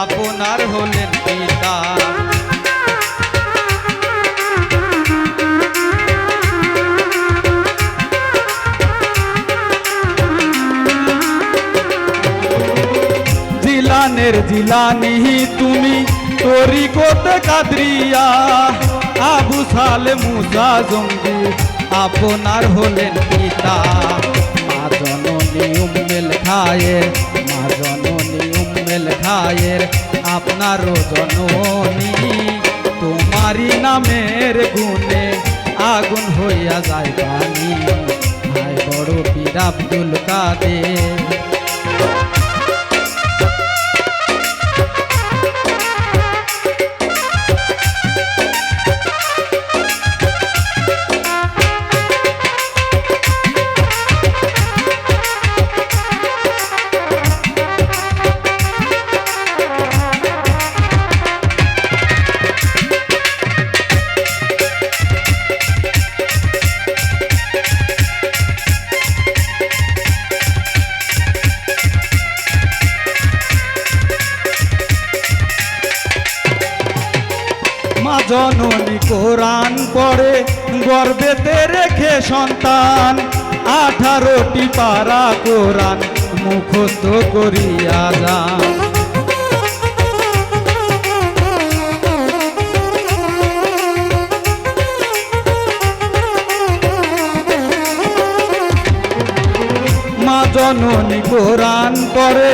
আপনার হলেন পিতা। জিলানের জিলানি তুমি তরিকত কাদরিয়া। আবু সালে মুসা জঙ্গি আপনার হলেন পিতা। মা জননী উম্মেল উম্মেল আপনার জননী। তোমারই নামের গুণে আগুন হইয়া যায় পানি বড় পীর আব্দুল কাদের। জননী কোরআন পড়ে গর্বেতে রেখে সন্তান। আঠারোটি পারা কোরআন মুখস্থ করিয়া যান। মা জননী কোরআন পরে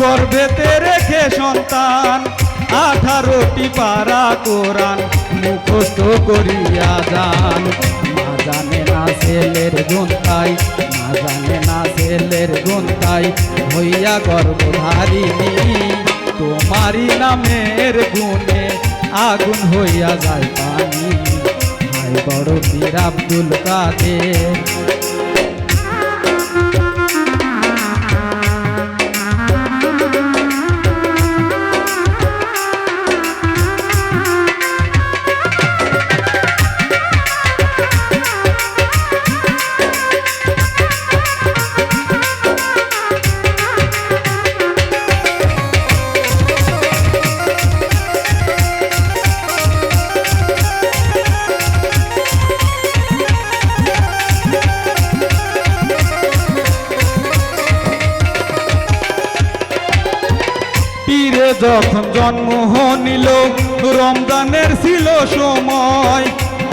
গর্ভেতে রেখে সন্তান। আঠারোটি পারা কোরআন মুখস্থ করিয়া যান। মা জানে না ছেলের গুন্তাই মা জানে না ছেলের গুন্তাই হইয়া গর্ভধারিণী। তোমারই নামের গুণে আগুন হইয়া যায় পানি। হাই বড় বীর আব্দুল কাদের পীরে যখন জন্ম নিল, রমজানের ছিল সময়।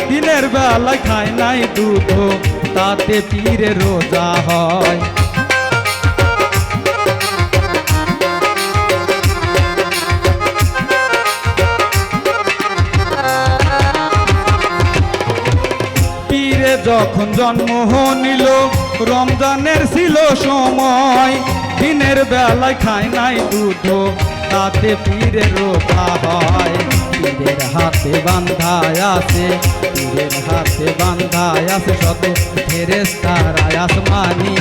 দিনের বেলায় খায় নাই দুধ, তাতে পীরে রোজা হয়। যখন জন্ম নিল, রমজানের ছিল সময়। দিনের বেলায় খায় নাই দুধ তাতে পীরে রোজা হয়। পীরের হাতে বান্ধায় আছে, পীরের হাতে বান্ধায় আছে শত ফেরেস্তারায় আসমানি,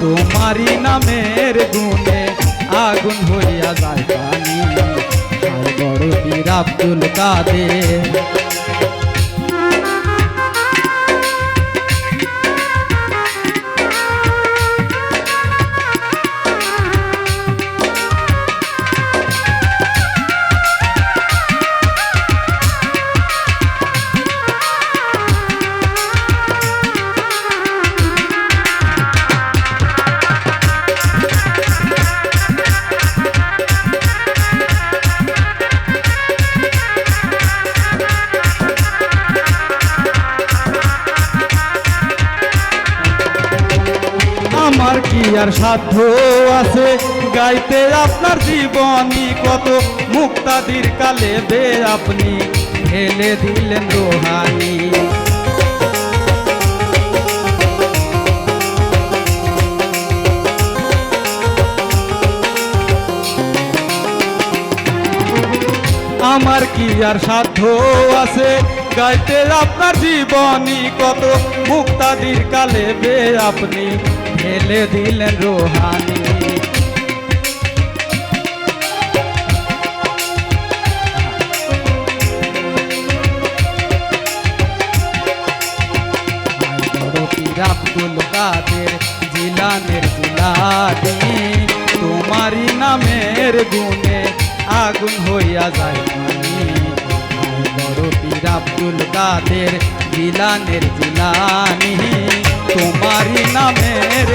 তোমারই নামের গুণে আগুন হইয়া যায় পানি। বড় পীর আব্দুল কাদের আমার কি আর সাধ্য আছে? গাইতে আপনার জীবনী কত? মুক্তাদির কালে বে আপনি ঢেলে দিলেন রোহানি। আমার কি আর সাধ্য আছে? গাইতে আপনার জীবনী কত? মুক্তাদির কালে বে আপনি ঢেলে দিলেন রোহানি। জিলানের জিলানি, তোমারই নামের গুণে আগুন হইয়া যায় পীর আব্দুল কাদের জিলানের জিলানি। তোমারই নামের